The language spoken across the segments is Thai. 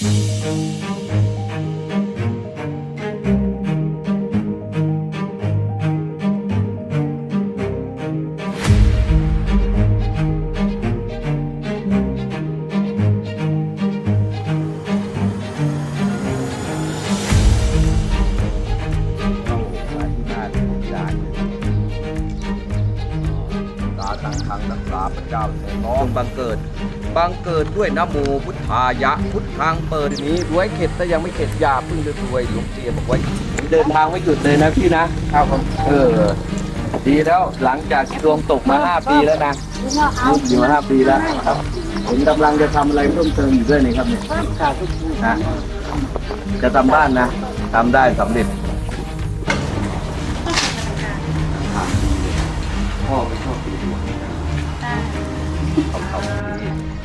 เรักษาพระเจ้าแสนน้องบังเกิด บังเกิดด้วยนะโมพุทธายะ พุทธังเปิดนี้รวยเข็ดแต่ยังไม่เข็ดอยาเพึ่งจะรวยหลวงเตียบอกไว้เดินทางไม่หยุดเลยนะพี่นะครับผมเออ ดีแล้วหลังจากที่ดวงตกมาห้าปีแล้วนะอยู่มาห้าปีแล้วครับผมกำลังจะทำอะไรเพิ่มเติมอยู่ด้วยนี่ครับเนี่ยนะจะทำบ้านนะทำได้สำเร็จพ่อ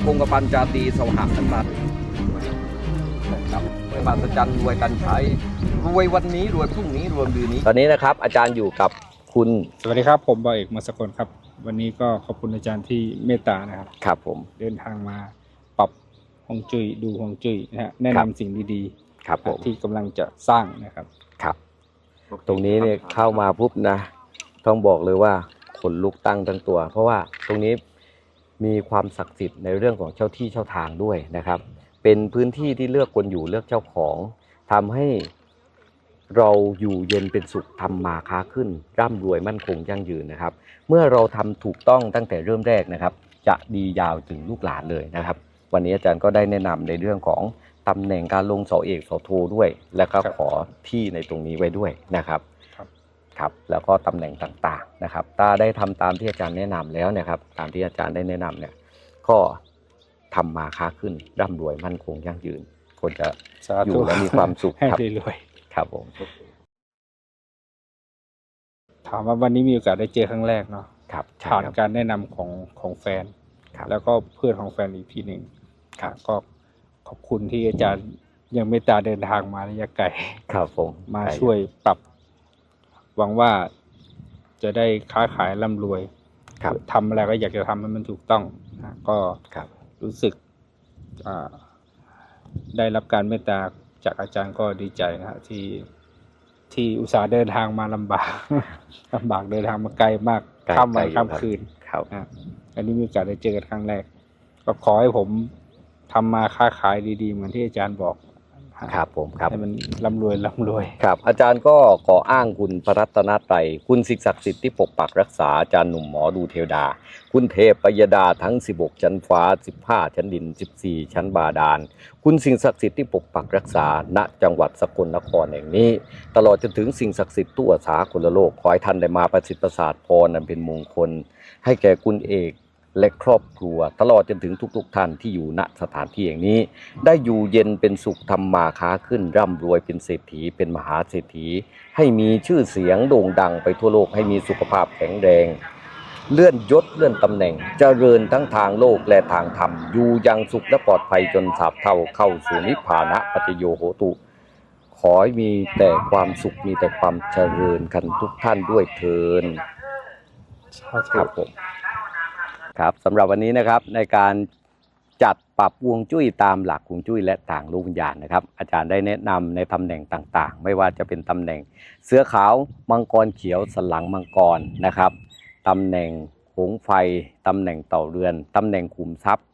คงกระปันจาตีสวหักนั้นมาครับรวยมาสจันรวยกันใช้รวยวันนี้รวยพรุ่งนี้รวยเดือนนี้ ตอนนี้นะครับอาจารย์อยู่กับคุณ สวัสดีครับ ผมบอยเอกมาสกลครับ วันนี้ก็ขอบคุณอาจารย์ที่เมตตานะครับ ครับผม เดินทางมาปรับฮวงจุ้ยดูฮวงจุ้ยนะฮะแนะครับนำสิ่งดีครับผมๆที่กำลังจะสร้างนะครับ ครับ ตรงนี้เนี่ยเข้ามาปุ๊บนะ ต้องบอกเลยว่าขนลุกตั้งทั้งตัว เพราะว่าตรงนี้ มีความศักดิ์สิทธิ์ในเรื่องของเจ้าที่เจ้าทางด้วยนะครับ เป็นพื้นที่ที่เลือกคนอยู่เลือกเจ้าของทำให้เราอยู่เย็นเป็นสุขทำมาค้าขึ้น ร่ำรวยมั่นคงยั่งยืนนะครับ เมื่อเราทำถูกต้องตั้งแต่เริ่มแรกนะครับ จะดียาวถึงลูกหลานเลยนะครับ วันนี้อาจารย์ก็ได้แนะนำในเรื่องของตำแหน่งการลงเสาเอกเสาโทด้วย แล้วก็ครับขอที่ในตรงนี้ไว้ด้วยนะครับครับครับแล้วก็ตำแหน่งต่างๆ นะครับถ้าได้ทำตามที่อาจารย์แนะนำแล้วเนะครับ ตามที่อาจารย์ได้แนะนำเนี่ยก็ทำมาค้าขึ้นร่ำรวยมั่นคงยั่งยืน คนจะสาอยู่ธุแล้วมีความสุขให้ครับได้รวยครับผมถามว่าวันนี้มีโอกาสได้เจอครั้งแรกเนาะครับใช่ผ่านครับการแนะนำของของแฟนครับแล้วก็เพื่อนของแฟนอีกทีหนึ่งครับก็ขอบคุณที่อาจารย์ยังเมตตาเดินทางมาระยะไกลครับผมมาใช่วยปรับ หวังว่า จะได้ค้าขายร่ำรวยครับทำอะไรก็อยากจะทำให้มันถูกต้องนะก็ครับรู้สึกอ่าได้รับการเมตตาจากอาจารย์ก็ดีใจนะฮะที่ที่อุตส่าห์เดินทางมาลำบากลำบากเดินทางมาไกลมากไกลข้ามวันไกลอยู่ข้ามครับคืนครับนะอันนี้มีโอกาสได้เจอกันครั้งแรก ก็ขอให้ผมทำมาค้าขายดีๆ เหมือนที่อาจารย์บอก ครับผมครับให้มันร่ำรวยร่ำรวยครับ อาจารย์ก็ขออ้างคุณพระรัตนตรัยคุณสิ่งศักดิ์สิทธิ์ที่ปกปักรักษาอาจารย์หนุ่มหมอดูเทวดา คุณเทพปยดาทั้ง 16 ชั้นฟ้า 15 ชั้นดิน 14 ชั้นบาดาล คุณสิ่งศักดิ์สิทธิ์ที่ปกปักรักษาณจังหวัดสกลนครแห่งนี้ ตลอดจนถึงสิ่งศักดิ์สิทธิ์ทั่วสากลโลกขอให้ท่านได้มาประสิทธิ์ประสาทพรนันเป็นมงคล ให้แก่คุณเอก และครอบครัว ตลอดจนถึงทุก ๆ ท่านที่อยู่ณสถานที่แห่งนี้ ได้อยู่เย็นเป็นสุขทำมาค้าขึ้นร่ำรวยเป็นเศรษฐีเป็นมหาเศรษฐี ให้มีชื่อเสียงโด่งดังไปทั่วโลกให้มีสุขภาพแข็งแรง เลื่อนยศเลื่อนตำแหน่งเจริญทั้งทางโลกและทางธรรม อยู่อยังสุขและปลอดภัยจนสาบเท่าเข้าสู่นิพพานะปัจจโยโหตุขอให้มีแต่ความสุขมีแต่ความเจริญกันทุกท่านด้วยเทินครับผม ครับสำหรับวันนี้นะครับในการจัดปรับวงจุ้ยตามหลักฮวงจุ้ยและต่างลูกวิญญาณนะครับ อาจารย์ได้แนะนำในตำแหน่งต่างๆ ไม่ว่าจะเป็นตำแหน่งเสือขาวมังกรเขียวสลังมังกรนะครับตำแหน่งหงไฟตำแหน่งเต่าเรือนตำแหน่งขุมทรัพย์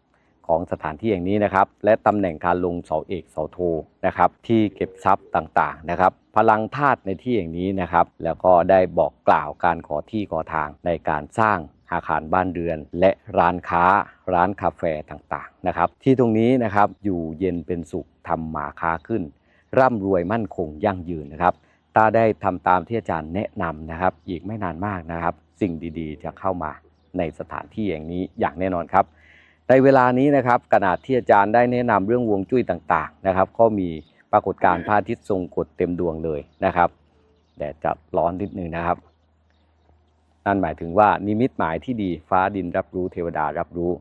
ของสถานที่อย่างนี้นะครับ และตำแหน่งการลงเสาเอกเสาโทนะครับที่เก็บทรัพย์ต่างๆนะครับ พลังธาตุในที่อย่างนี้นะครับ แล้วก็ได้บอกกล่าวการขอที่ขอทางในการสร้าง อาคารบ้านเรือน และร้านค้าร้านคาเฟ่ต่างๆนะครับที่ตรงนี้นะครับอยู่เย็นเป็นสุขทำมาค้าขึ้น ร่ำรวยมั่นคงยั่งยืนนะครับตาได้ทำตามที่อาจารย์แนะนำนะครับ อีกไม่นานมากนะครับ สิ่งดีๆ จะเข้ามาในสถานที่อย่างนี้อย่างแน่นอนครับ ในเวลานี้นะครับขณะที่อาจารย์ได้แนะนำเรื่องวงจุ้ยต่างๆนะครับ ก็มีปรากฏการณ์พระอาทิตย์ทรงกฎเต็มดวงเลยนะครับแดดจัดร้อนนิดนึงนะครับ นั่นหมายถึงว่านิมิตหมายที่ดีฟ้าดินรับรู้เทวดารับรู้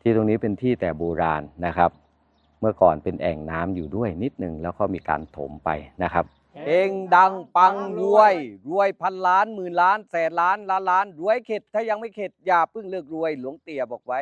ที่ตรงนี้เป็นที่แต่โบราณนะครับ เมื่อก่อนเป็นแอ่งน้ำอยู่ด้วยนิดหนึ่งแล้วก็มีการถมไปนะครับเองดังปังรวย รวยพันล้านหมื่นล้านแสนล้านล้านล้านรวยเข็ดถ้ายังไม่เข็ดอย่าเพิ่งเลิกรวยหลวงเตี่ยบอกไว้